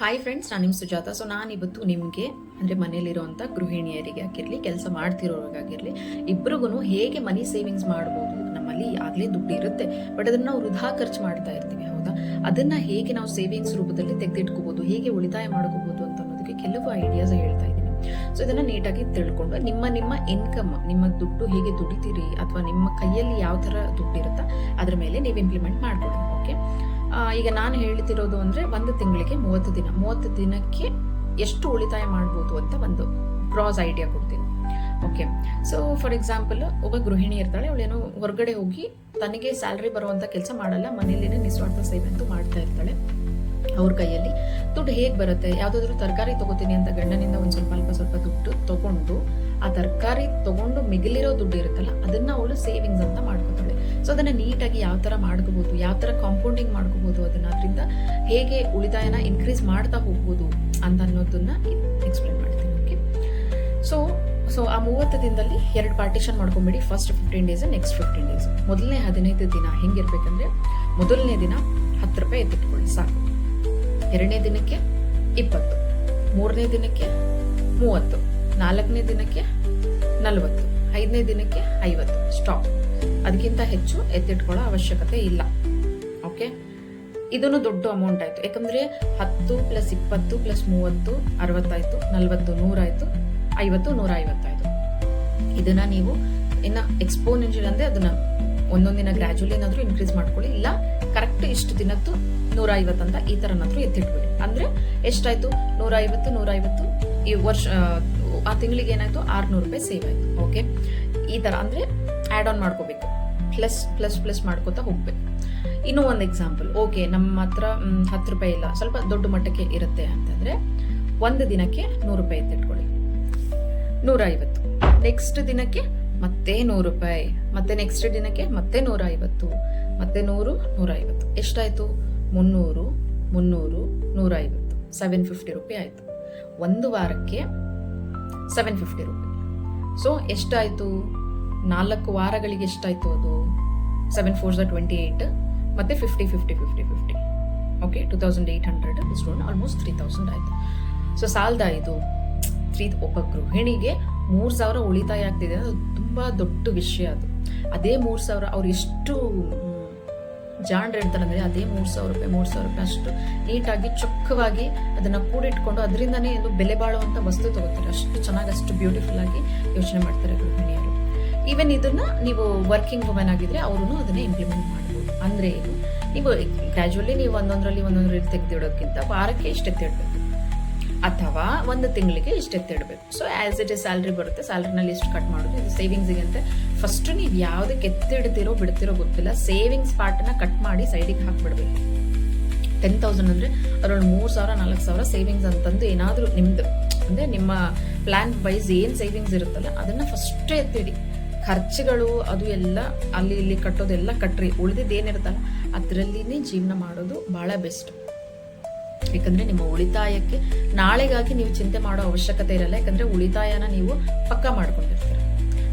Hi friends ನಾನು ನಿಮ್ಮ Sujata. So ನಾನು ಇವತ್ತು ನಿಮಗೆ, ಅಂದರೆ ಮನೇಲಿರುವಂಥ ಗೃಹಿಣಿಯರಿಗೆ ಆಗಿರಲಿ, ಕೆಲಸ ಮಾಡ್ತಿರೋರಿಗಾಗಿರಲಿ ಇಬ್ಬರಿಗೂ ಹೇಗೆ ಮನಿ ಸೇವಿಂಗ್ಸ್ ಮಾಡ್ಬೋದು? ನಮ್ಮಲ್ಲಿ ಆಗಲೇ ದುಡ್ಡು ಇರುತ್ತೆ. ಬಟ್ ಅದನ್ನು ನಾವು ವೃಧಾ ಖರ್ಚು ಮಾಡ್ತಾ ಇರ್ತೀವಿ, ಹೌದಾ? ಅದನ್ನು ಹೇಗೆ ನಾವು ಸೇವಿಂಗ್ಸ್ ರೂಪದಲ್ಲಿ ತೆಗೆದಿಟ್ಕೋಬೋದು? ಹೇಗೆ ಉಳಿತಾಯ ಮಾಡ್ಕೋಬೋದು ಅಂತ ಅನ್ನೋದಕ್ಕೆ ಕೆಲವು ಐಡಿಯಾಸ್ ಹೇಳ್ತಾ ಇದ್ದೀನಿ. ಸೊ ಇದನ್ನು ನೀಟಾಗಿ ತಿಳ್ಕೊಂಡು, ನಿಮ್ಮ ನಿಮ್ಮ ಇನ್ಕಮ್ ನಿಮ್ಮ ದುಡ್ಡು ಹೇಗೆ ದುಡಿತೀರಿ? ಅಥವಾ ನಿಮ್ಮ ಕೈಯಲ್ಲಿ ಯಾವ ಥರ ದುಡ್ಡು ಇರುತ್ತಾ? ಅದರ ಮೇಲೆ ನೀವು ಇಂಪ್ಲಿಮೆಂಟ್ ಮಾಡ್ಕೊಳ್ಳಿ ಓಕೆ ಈಗ ನಾನು ಹೇಳ್ತಿರೋದು ಅಂದರೆ ಒಂದು ತಿಂಗಳಿಗೆ ಮೂವತ್ತು ದಿನ. ಮೂವತ್ತು ದಿನಕ್ಕೆ ಎಷ್ಟು ಉಳಿತಾಯ ಮಾಡ್ಬೋದು ಅಂತ ಒಂದು ಕ್ರಾಸ್ ಐಡಿಯಾ ಕೊಡ್ತೀನಿ. ಓಕೆ ಸೊ ಫಾರ್ ಎಕ್ಸಾಂಪಲ್ ಒಬ್ಬ ಗೃಹಿಣಿ ಇರ್ತಾಳೆ, ಅವಳೇನೋ ಹೊರಗಡೆ ಹೋಗಿ ತನಗೆ ಸ್ಯಾಲ್ರಿ ಬರುವಂಥ ಕೆಲಸ ಮಾಡಲ್ಲ ಮನೆಯಲ್ಲೇ ನಿಸ್ವಾರ್ಥ ಸೇವೆ ಅಂತೂ ಮಾಡ್ತಾ ಇರ್ತಾಳೆ. ಅವ್ರ ಕೈಯಲ್ಲಿ ದುಡ್ಡು ಹೇಗೆ ಬರುತ್ತೆ? ಯಾವುದಾದ್ರೂ ತರಕಾರಿ ತಗೋತೀನಿ ಅಂತ ಗಂಡನಿಂದ ಒಂದು ಸ್ವಲ್ಪ, ಅಲ್ಪ ಸ್ವಲ್ಪ ದುಡ್ಡು ತಗೊಂಡು ಆ ತರಕಾರಿ ತಗೊಂಡು ಮಿಗಿಲಿರೋ ದುಡ್ಡು ಇರುತ್ತಲ್ಲ, ಅದನ್ನ ಅವಳು ಸೇವಿಂಗ್ಸ್ ಅಂತ ಮಾಡ್ಕೋತಾಳೆ. ಸೊ ಅದನ್ನ ನೀಟಾಗಿ ಯಾವ ಥರ ಮಾಡ್ಕೋಬೋದು, ಯಾವ ಥರ ಕಾಂಪೌಂಡಿಂಗ್ ಮಾಡ್ಕೋಬೋದು ಅದನ್ನ ಅದರಿಂದ ಹೇಗೆ ಉಳಿತಾಯನ ಇನ್ಕ್ರೀಸ್ ಮಾಡ್ತಾ ಹೋಗ್ಬೋದು ಅಂತ ಅನ್ನೋದನ್ನ ಎಕ್ಸ್ಪ್ಲೇನ್ ಮಾಡ್ತೀನಿ ಓಕೆ ಸೊ ಸೊ ಆ ಮೂವತ್ತು ದಿನದಲ್ಲಿ ಎರಡು ಪಾರ್ಟಿಷನ್ ಮಾಡ್ಕೊಂಬಿಡಿ first fifteen days next fifteen days ಮೊದಲನೇ ಹದಿನೈದು ದಿನ ಹೆಂಗಿರ್ಬೇಕಂದ್ರೆ, ಮೊದಲನೇ ದಿನ ಹತ್ತು ರೂಪಾಯಿ ಎತ್ತಿಟ್ಕೊಳ್ಳಿ, ಸಾಕು. ಎರಡನೇ ದಿನಕ್ಕೆ ಇಪ್ಪತ್ತು, ಮೂರನೇ ದಿನಕ್ಕೆ ಮೂವತ್ತು. ನಾಲ್ಕನೇ ದಿನಕ್ಕೆ ನಲವತ್ತು, ಐದನೇ ದಿನಕ್ಕೆ ಐವತ್ತು. ಸ್ಟಾಪ್ ಅದಕ್ಕಿಂತ ಹೆಚ್ಚು ಎತ್ತಿಟ್ಕೊಳ್ಳೋ ಅವಶ್ಯಕತೆ ಇಲ್ಲ. ಓಕೆ ಇದನ್ನು ದೊಡ್ಡ ಅಮೌಂಟ್ ಆಯಿತು. ಯಾಕಂದರೆ ಹತ್ತು ಪ್ಲಸ್ ಇಪ್ಪತ್ತು ಪ್ಲಸ್ ಮೂವತ್ತು, ಅರವತ್ತಾಯಿತು, ನಲವತ್ತು, ನೂರಾಯಿತು, ಐವತ್ತು ನೂರ ಐವತ್ತಾಯಿತು ಇದನ್ನು ನೀವು ಇನ್ನ ಎಕ್ಸ್ಪೋನೆನ್ಷಿಯಲ್ ಅಂದ್ರೆ ಅದನ್ನ ಒಂದೊಂದಿನ ಗ್ರ್ಯಾಜುಲಿ ಏನಾದರೂ ಇನ್ಕ್ರೀಸ್ ಮಾಡ್ಕೊಳ್ಳಿ. ಇಲ್ಲ ಕರೆಕ್ಟ್ ಇಷ್ಟು ದಿನದ್ದು ನೂರ ಐವತ್ತಂತ ಈ ಥರನಾದರೂ ಎತ್ತಿಟ್ಬಿಡಿ ಅಂದರೆ ಎಷ್ಟಾಯಿತು? ನೂರ ಐವತ್ತು ನೂರ ಐವತ್ತು ಈ ವರ್ಷ ಆ ತಿಂಗಳಿಗೆ ಏನಾಯ್ತು? ಆರ್ನೂರು ರೂಪಾಯಿ ಸೇವ್ ಆಯ್ತು. ಓಕೆ ಈ ಥರ ಅಂದ್ರೆ ಆ್ಯಡ್ ಆನ್ ಮಾಡ್ಕೋಬೇಕು. ಪ್ಲಸ್ ಪ್ಲಸ್ ಪ್ಲಸ್ ಮಾಡ್ಕೋತಾ ಹೋಗ್ಬೇಕು. ಇನ್ನೂ ಒಂದು ಎಕ್ಸಾಂಪಲ್ ಓಕೆ ನಮ್ಮ ಹತ್ರ ಹತ್ತು ರೂಪಾಯಿ ಇಲ್ಲ. ಸ್ವಲ್ಪ ದೊಡ್ಡ ಮಟ್ಟಕ್ಕೆ ಇರುತ್ತೆ ಅಂತಂದ್ರೆ ಒಂದು ದಿನಕ್ಕೆ ನೂರು ರೂಪಾಯಿ ಎತ್ತಿಟ್ಕೊಳ್ಳಿ ನೂರ ಐವತ್ತು ನೆಕ್ಸ್ಟ್ ದಿನಕ್ಕೆ ಮತ್ತೆ ನೂರು ರೂಪಾಯಿ. ಮತ್ತೆ ನೆಕ್ಸ್ಟ್ ದಿನಕ್ಕೆ ಮತ್ತೆ ನೂರ ಐವತ್ತು ಮತ್ತೆ ನೂರು, ನೂರೈವತ್ತು. ಎಷ್ಟಾಯಿತು? ಮುನ್ನೂರು ಮುನ್ನೂರು, ನೂರೈವತ್ತು. ಸೆವೆನ್ ಫಿಫ್ಟಿ ರುಪಿ ಆಯಿತು. ಒಂದು ವಾರಕ್ಕೆ ಸೆವೆನ್ ಫಿಫ್ಟಿ ರುಪಿ. ಸೊ ಎಷ್ಟಾಯಿತು? ನಾಲ್ಕು ವಾರಗಳಿಗೆ ಎಷ್ಟಾಯಿತು ಅದು? ಸೆವೆನ್ ಫೋರ್ ಝ ಟ್ವೆಂಟಿ ಏಯ್ಟ್ ಮತ್ತೆ fifty fifty fifty fifty okay two thousand eight hundred ಇಸ್ಕೊಂಡು ಆಲ್ಮೋಸ್ಟ್ ತ್ರೀ ತೌಸಂಡ್ ಆಯಿತು. ಸೊ ಸಾಲದ ಇದು ತ್ರೀ ಒಬ್ಬ ಗೃಹಿಣಿಗೆ ಮೂರು ಸಾವಿರ ಉಳಿತಾಯ ಆಗ್ತಿದೆ. ಅದು ತುಂಬ ದೊಡ್ಡ ವಿಷಯ ಅದು. ಅದೇ ಮೂರು ಸಾವಿರ ಅವ್ರು ಎಷ್ಟು ಜಾಣ್ರು ಹೇಳ್ತಾರೆ ಅಂದರೆ ಅದೇ ಮೂರು ಸಾವಿರ ರೂಪಾಯಿ, ಮೂರು ಸಾವಿರ ರೂಪಾಯಿ ಅಷ್ಟು ನೀಟಾಗಿ ಚೊಕ್ಕವಾಗಿ ಅದನ್ನು ಕೂಡಿಟ್ಕೊಂಡು ಅದರಿಂದನೇ ಒಂದು ಬೆಲೆ ಬಾಳುವಂಥ ವಸ್ತು ತಗೋತಾರೆ. ಅಷ್ಟು ಚೆನ್ನಾಗಿ, ಅಷ್ಟು ಬ್ಯೂಟಿಫುಲ್ ಆಗಿ ಯೋಚನೆ ಮಾಡ್ತಾರೆ ಗೃಹಿಣಿಯರು. ಈವನ್ ಇದನ್ನ ನೀವು ವರ್ಕಿಂಗ್ ವುಮೆನ್ ಆಗಿದ್ರೆ ಅವರು ಅದನ್ನೇ ಇಂಪ್ಲಿಮೆಂಟ್ ಮಾಡ್ಬೋದು. ಅಂದರೆ ಏನು? ನೀವು ಗ್ರ್ಯಾಜುವಲಿ ನೀವು ಒಂದೊಂದರಲ್ಲಿ ಒಂದೊಂದರಲ್ಲಿ ತೆಗೆದಿಡೋಕ್ಕಿಂತ ವಾರಕ್ಕೆ ಇಷ್ಟು ಎತ್ತಿಡಬೇಕು ಅಥವಾ ಒಂದು ತಿಂಗಳಿಗೆ ಇಷ್ಟು ಎತ್ತಿಡಬೇಕು so as it is salary ಬರುತ್ತೆ ಸ್ಯಾಲ್ರಿನಲ್ಲಿ ಇಷ್ಟು ಕಟ್ ಮಾಡೋದು, ಇದು ಸೇವಿಂಗ್ಸಿಗೆ ಅಂತ. ಫಸ್ಟ್ ನೀವು ಯಾವುದಕ್ಕೆ ಎತ್ತಿಡ್ತಿರೋ ಬಿಡ್ತಿರೋ ಗೊತ್ತಿಲ್ಲ. ಸೇವಿಂಗ್ಸ್ ಪಾರ್ಟನ್ನ ಕಟ್ ಮಾಡಿ ಸೈಡಿಗೆ ಹಾಕ್ಬಿಡ್ಬೇಕು. ಟೆನ್ ತೌಸಂಡ್ ಅಂದರೆ ಅದರೊಳಗೆ ಮೂರು ಸಾವಿರ, ನಾಲ್ಕು ಸಾವಿರ ಸೇವಿಂಗ್ಸ್ ಅಂತಂದು ಏನಾದರೂ ನಿಮ್ಮದು ಅಂದರೆ ನಿಮ್ಮ ಪ್ಲ್ಯಾನ್ ವೈಸ್ ಏನು ಸೇವಿಂಗ್ಸ್ ಇರುತ್ತಲ್ಲ, ಅದನ್ನು ಫಸ್ಟೇ ಎತ್ತಿಡಿ. ಖರ್ಚುಗಳು ಅದು ಎಲ್ಲ ಅಲ್ಲಿ ಇಲ್ಲಿ ಕಟ್ಟೋದೆಲ್ಲ ಕಟ್ಟ್ರಿ ಉಳಿದಿದ್ದು ಏನಿರುತ್ತಲ್ಲ, ಅದರಲ್ಲಿನೇ ಜೀವನ ಮಾಡೋದು ಭಾಳ ಬೆಸ್ಟ್ ಯಾಕಂದ್ರೆ ನಿಮ್ಮ ಉಳಿತಾಯಕ್ಕೆ ನಾಳೆಗಾಗಿ ನೀವು ಚಿಂತೆ ಮಾಡೋ ಅವಶ್ಯಕತೆ ಇರಲ್ಲ, ಯಾಕಂದ್ರೆ ಉಳಿತಾಯನ ನೀವು ಪಕ್ಕ ಮಾಡ್ಕೊಂಡಿರ್ತೀರ.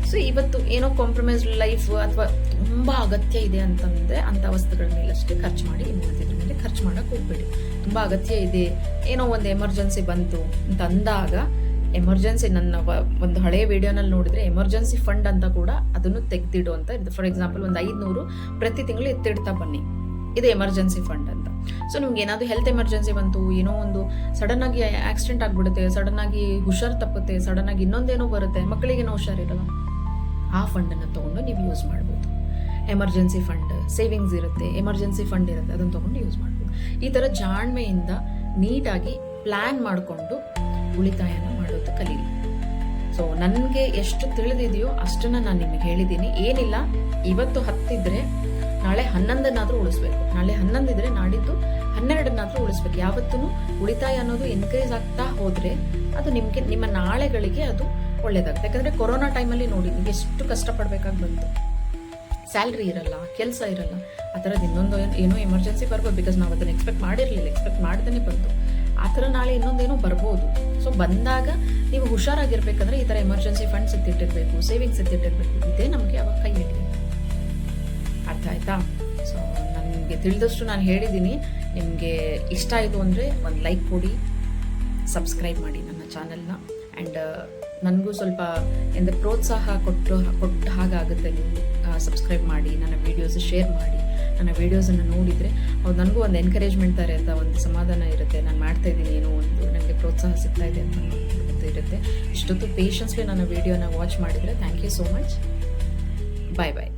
ಸೊ ಇವತ್ತು ಏನೋ ಕಾಂಪ್ರಮೈಸ್ ಲೈಫ್ ಅಥವಾ ತುಂಬಾ ಅಗತ್ಯ ಇದೆ ಅಂತಂದ್ರೆ ಅಂತ ವಸ್ತುಗಳ ಮೇಲೆ ಅಷ್ಟೇ ಖರ್ಚು ಮಾಡಿ, ಇನ್ನು ಮೇಲೆ ಖರ್ಚು ಮಾಡಕ್ ಹೋಗ್ಬೇಡಿ. ತುಂಬಾ ಅಗತ್ಯ ಇದೆ. ಏನೋ ಒಂದು ಎಮರ್ಜೆನ್ಸಿ ಬಂತು ಅಂತ ಅಂದಾಗ ಎಮರ್ಜೆನ್ಸಿ ನನ್ನ ಒಂದು ಹಳೆಯ ವಿಡಿಯೋನಲ್ಲಿ ನೋಡಿದ್ರೆ ಎಮರ್ಜೆನ್ಸಿ ಫಂಡ್ ಅಂತ ಕೂಡ ಅದನ್ನು ತೆಗೆದಿಡು ಅಂತ ಇರುತ್ತೆ ಫಾರ್ ಎಕ್ಸಾಂಪಲ್ ಒಂದು ಐದುನೂರು ಪ್ರತಿ ತಿಂಗಳು ಎತ್ತಿಡ್ತಾ ಬನ್ನಿ. ಇದು ಎಮರ್ಜೆನ್ಸಿ ಫಂಡ್ ಅಂತ. ಸೊ ನಿಮ್ಗೆ ಏನಾದರೂ ಹೆಲ್ತ್ ಎಮರ್ಜೆನ್ಸಿ ಬಂತು, ಏನೋ ಒಂದು ಸಡನ್ ಆಗಿ ಆಕ್ಸಿಡೆಂಟ್ ಆಗಿಬಿಡುತ್ತೆ ಸಡನ್ ಆಗಿ ಹುಷಾರ್ ತಪ್ಪುತ್ತೆ ಸಡನ್ ಆಗಿ ಇನ್ನೊಂದೇನೋ ಬರುತ್ತೆ ಮಕ್ಕಳಿಗೇನೋ ಹುಷಾರಿರಲ್ಲ. ಆ ಫಂಡನ್ನು ತಗೊಂಡು ನೀವು ಯೂಸ್ ಮಾಡ್ಬೋದು. ಎಮರ್ಜೆನ್ಸಿ ಫಂಡ್ ಸೇವಿಂಗ್ಸ್ ಇರುತ್ತೆ ಎಮರ್ಜೆನ್ಸಿ ಫಂಡ್ ಇರುತ್ತೆ, ಅದನ್ನು ತಗೊಂಡು ಯೂಸ್ ಮಾಡ್ಬೋದು. ಈ ಥರ ಜಾಣ್ಮೆಯಿಂದ ನೀಟಾಗಿ ಪ್ಲ್ಯಾನ್ ಮಾಡಿಕೊಂಡು ಉಳಿತಾಯನ ಮಾಡೋದು ಕಲೀಲಿ ಸೊ ನನಗೆ ಎಷ್ಟು ತಿಳಿದಿದೆಯೋ ಅಷ್ಟನ್ನ ನಾನು ನಿಮಗೆ ಹೇಳಿದ್ದೀನಿ. ಏನಿಲ್ಲ, ಇವತ್ತು ಹತ್ತಿದ್ರೆ ನಾಳೆ ಹನ್ನೊಂದನ್ನಾದ್ರೂ ಉಳಿಸ್ಬೇಕು. ನಾಳೆ ಹನ್ನೊಂದಿದ್ರೆ ನಾಡಿದ್ದು ಹನ್ನೆರಡನ್ನಾದ್ರೂ ಉಳಿಸ್ಬೇಕು. ಯಾವತ್ತೂ ಉಳಿತಾಯ ಅನ್ನೋದು ಇನ್ಕ್ರೀಸ್ ಆಗ್ತಾ ಹೋದ್ರೆ ಅದು ನಿಮಗೆ, ನಿಮ್ಮ ನಾಳೆಗಳಿಗೆ ಅದು ಒಳ್ಳೇದಾಗುತ್ತೆ. ಯಾಕಂದ್ರೆ ಕೊರೋನಾ ಟೈಮಲ್ಲಿ ನೋಡಿ ನಿಮ್ಗೆ ಎಷ್ಟು ಕಷ್ಟಪಡ್ಬೇಕಾಗಿ ಬಂತು. ಸ್ಯಾಲ್ರಿ ಇರಲ್ಲ, ಕೆಲಸ ಇರಲ್ಲ. ಆ ಥರದ್ದು ಇನ್ನೊಂದು ಏನ್- ಎಮರ್ಜೆನ್ಸಿ ಬರ್ಬೋದು. ಬಿಕಾಸ್ ನಾವು ಅದನ್ನು ಎಕ್ಸ್ಪೆಕ್ಟ್ ಮಾಡಿರಲಿಲ್ಲ ಎಕ್ಸ್ಪೆಕ್ಟ್ ಮಾಡ್ದೇ ಬಂತು. ಆ ಥರ ನಾಳೆ ಇನ್ನೊಂದೇನೋ ಬರ್ಬೋದು. ಸೊ ಬಂದಾಗ ನೀವು ಹುಷಾರಾಗಿರ್ಬೇಕಂದ್ರೆ ಈ ಥರ ಎಮರ್ಜೆನ್ಸಿ ಫಂಡ್ಸ್ ಎತ್ತಿಟ್ಟಿರ್ಬೇಕು ಸೇವಿಂಗ್ಸ್ ಎತ್ತಿಟ್ಟಿರ್ಬೇಕು ಇದೇ ನಮಗೆ ಅವಾಗ ಕೈ ಆಯ್ತಾ? ಸೊ ನನಗೆ ತಿಳಿದಷ್ಟು ನಾನು ಹೇಳಿದ್ದೀನಿ ನಿಮಗೆ ಇಷ್ಟ ಆಯಿತು ಅಂದರೆ ಒಂದು ಲೈಕ್ ಕೊಡಿ ಸಬ್ಸ್ಕ್ರೈಬ್ ಮಾಡಿ ನನ್ನ ಚಾನಲ್ನ ಆ್ಯಂಡ್ ನನಗೂ ಸ್ವಲ್ಪ ಎಂದ ಪ್ರೋತ್ಸಾಹ ಕೊಟ್ಟು, ಕೊಟ್ಟ ಹಾಗಾಗುತ್ತೆ ನೀವು ಸಬ್ಸ್ಕ್ರೈಬ್ ಮಾಡಿ, ನನ್ನ ವೀಡಿಯೋಸ್ ಶೇರ್ ಮಾಡಿ, ನನ್ನ ವೀಡಿಯೋಸನ್ನು ನೋಡಿದರೆ ಅವ್ರು ನನಗೂ ಒಂದು ಎನ್ಕರೇಜ್ಮೆಂಟ್ ಥರ ಅಂತ ಒಂದು ಸಮಾಧಾನ ಇರುತ್ತೆ. ನಾನು ಮಾಡ್ತಾ ಇದ್ದೀನಿ, ಏನೋ ಒಂದು ನನಗೆ ಪ್ರೋತ್ಸಾಹ ಸಿಗ್ತಾ ಇದೆ ಅಂತ ಗೊತ್ತಿರುತ್ತೆ ಇಷ್ಟೊತ್ತು ಪೇಷನ್ಸ್ಗೆ ನನ್ನ ವೀಡಿಯೋನ ವಾಚ್ ಮಾಡಿದರೆ thank you so much bye bye